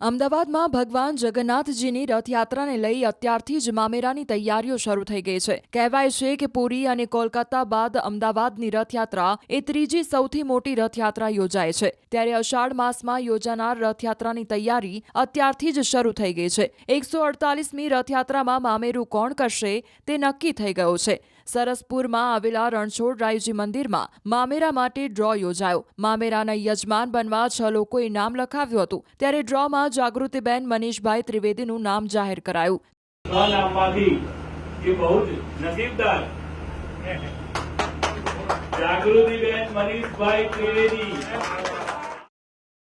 અમદાવાદમાં ભગવાન જગન્નાથજીની રથયાત્રાને લઈ અત્યારથી જ મામેરાની તૈયારીઓ શરૂ થઈ ગઈ છે. કહેવાય છે કે પુરી અને કોલકાતા બાદ અમદાવાદની રથયાત્રા એ ત્રીજી સૌથી મોટી રથયાત્રા યોજાય છે. ત્યારે અષાઢ માસમાં યોજાનાર રથયાત્રાની તૈયારી અત્યારથી જ શરૂ થઈ ગઈ છે. એકસો અડતાલીસમી રથયાત્રામાં મામેરું કોણ કરશે તે નક્કી થઈ ગયું છે. સરસપુરમાં આવેલા રણછોડ રાયજી મંદિરમાં મામેરા માટે ડ્રો યોજાયો. મામેરાના યજમાન બનવા છ લોકોએ નામ લખાવ્યું હતું. ત્યારે ડ્રોમાં જાગૃતિબેન મનીષભાઈ ત્રિવેદીનું નામ જાહેર કરાયું. જાગૃતિબેન મનીષભાઈ ત્રિવેદી.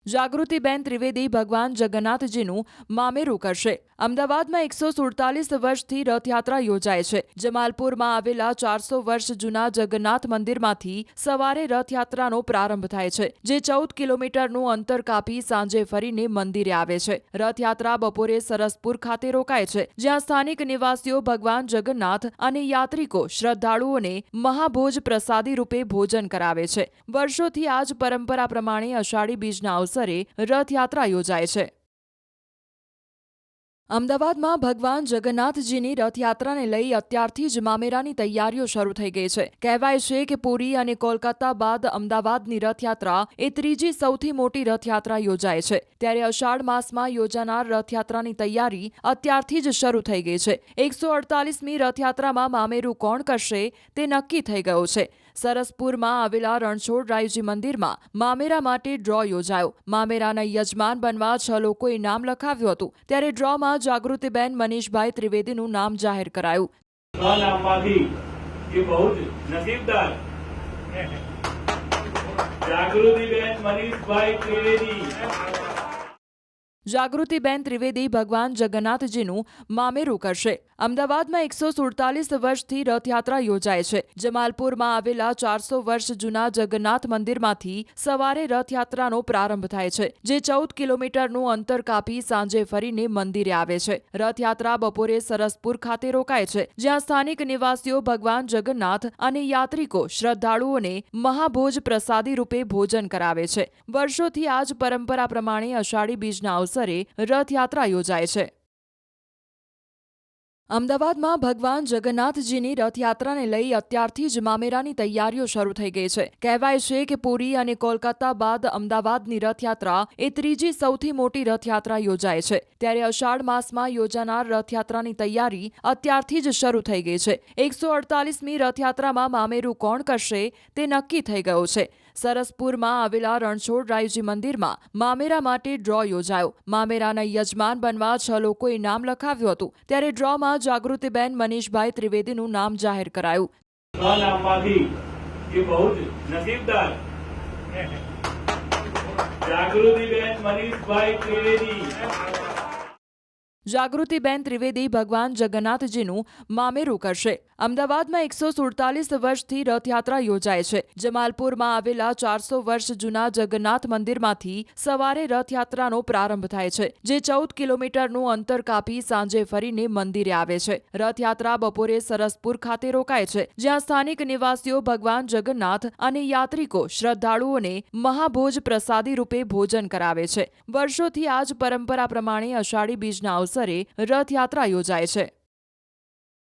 જાગૃતિબેન ત્રિવેદી ભગવાન જગન્નાથજીનું મામેરું કરશે. અમદાવાદમાં એકસો સુડતાલીસ વર્ષથી રથયાત્રા યોજાય છે. જમાલપુરમાં આવેલા ચારસો વર્ષ જૂના જગન્નાથ મંદિરમાંથી સવારે રથયાત્રાનો પ્રારંભ થાય છે, જે ચૌદ કિલોમીટરનું અંતર કાપી સાંજે ફરીને મંદિરે આવે છે. રથયાત્રા બપોરે સરસપુર ખાતે રોકાય છે, જ્યાં સ્થાનિક નિવાસીઓ ભગવાન જગન્નાથ અને યાત્રિકો શ્રદ્ધાળુઓને મહાભોજ પ્રસાદી રૂપે ભોજન કરાવે છે. વર્ષોથી આ જ પરંપરા પ્રમાણે અષાઢી બીજના અવસરે રથયાત્રા યોજાય છે. અમદાવાદમાં ભગવાન જગન્નાથજીની રથયાત્રાને લઈ અત્યારથી જ મામેરાની તૈયારીઓ શરૂ થઈ ગઈ છે. કહેવાય છે કે પુરી અને કોલકાતા બાદ અમદાવાદની રથયાત્રા એ ત્રીજી સૌથી મોટી રથયાત્રા યોજાય છે. ત્યારે અષાઢ માસમાં યોજાનાર રથયાત્રાની તૈયારી અત્યારથી જ શરૂ થઈ ગઈ છે. એકસો અડતાલીસમી રથયાત્રામાં મામેરું કોણ કરશે તે નક્કી થઈ ગયું છે. સરસપુરમાં આવેલા રણછોડ રાયજી મંદિરમાં મામેરા માટે ડ્રો યોજાયો. મામેરાના યજમાન બનવા છ લોકોએ નામ લખાવ્યું હતું. ત્યારે ડ્રોમાં જાગૃતિબેન મનીષભાઈ ત્રિવેદીનું નામ જાહેર કરાયું. જાગૃતિબેન મનીષભાઈ ત્રિવેદી. જાગૃતિબેન ત્રિવેદી ભગવાન જગન્નાથજીનું મામેરું કરશે. અમદાવાદમાં એકસો સુડતાલીસ વર્ષથી રથયાત્રા યોજાય છે. જમાલપુરમાં આવેલા ચારસો વર્ષ જૂના જગન્નાથ મંદિરમાંથી સવારે રથયાત્રાનો પ્રારંભ થાય છે, જે ચૌદ કિલોમીટરનું અંતર કાપી સાંજે ફરીને મંદિરે આવે છે. રથયાત્રા બપોરે સરસપુર ખાતે રોકાય છે, જ્યાં સ્થાનિક નિવાસીઓ ભગવાન જગન્નાથ અને યાત્રિકો શ્રદ્ધાળુઓને મહાભોજ પ્રસાદી રૂપે ભોજન કરાવે છે. વર્ષોથી આ જ પરંપરા પ્રમાણે અષાઢી બીજના અવસરે રથયાત્રા યોજાય છે. અમદાવાદમાં ભગવાન જગન્નાથજીની રથયાત્રાને લઈ અત્યારથી જ મામેરાની તૈયારીઓ શરૂ થઈ ગઈ છે. કહેવાય છે કે પુરી અને કોલકાતા બાદ અમદાવાદની રથયાત્રા એ ત્રીજી સૌથી મોટી રથયાત્રા યોજાય છે. ત્યારે અષાઢ માસમાં યોજાનાર રથયાત્રાની તૈયારી અત્યારથી જ શરૂ થઈ ગઈ છે. એકસો અડતાલીસમી રથયાત્રામાં મામેરું કોણ કરશે તે નક્કી થઈ ગયું છે. સરસપુરમાં આવેલા રણછોડ રાયજી મંદિરમાં મામેરા માટે ડ્રો યોજાયો. મામેરાના યજમાન બનવા છ લોકોએ નામ લખાવ્યું હતું. ત્યારે ડ્રોમાં જાગૃતિબેન મનીષભાઈ ત્રિવેદીનું નામ જાહેર કરાયું. જાગૃતિબેન મનીષભાઈ ત્રિવેદી. જાગૃતિબેન ત્રિવેદી ભગવાન જગન્નાથજીનું મામેરું કરશે. અમદાવાદમાં એકસો સુડતાલીસ વર્ષથી રથયાત્રા યોજાય છે. જમાલપુરમાં આવેલા ચારસો વર્ષ જૂના જગન્નાથ મંદિરમાંથી સવારે રથયાત્રાનો પ્રારંભ થાય છે, જે ચૌદ કિલોમીટરનું અંતર કાપી સાંજે ફરીને મંદિરે આવે છે. રથયાત્રા બપોરે સરસપુર ખાતે રોકાય છે, જ્યાં સ્થાનિક નિવાસીઓ ભગવાન જગન્નાથ અને યાત્રિકો શ્રદ્ધાળુઓને મહાભોજ પ્રસાદી રૂપે ભોજન કરાવે છે. વર્ષોથી આ જ પરંપરા પ્રમાણે અષાઢી બીજના અવસરે રથયાત્રા યોજાય છે.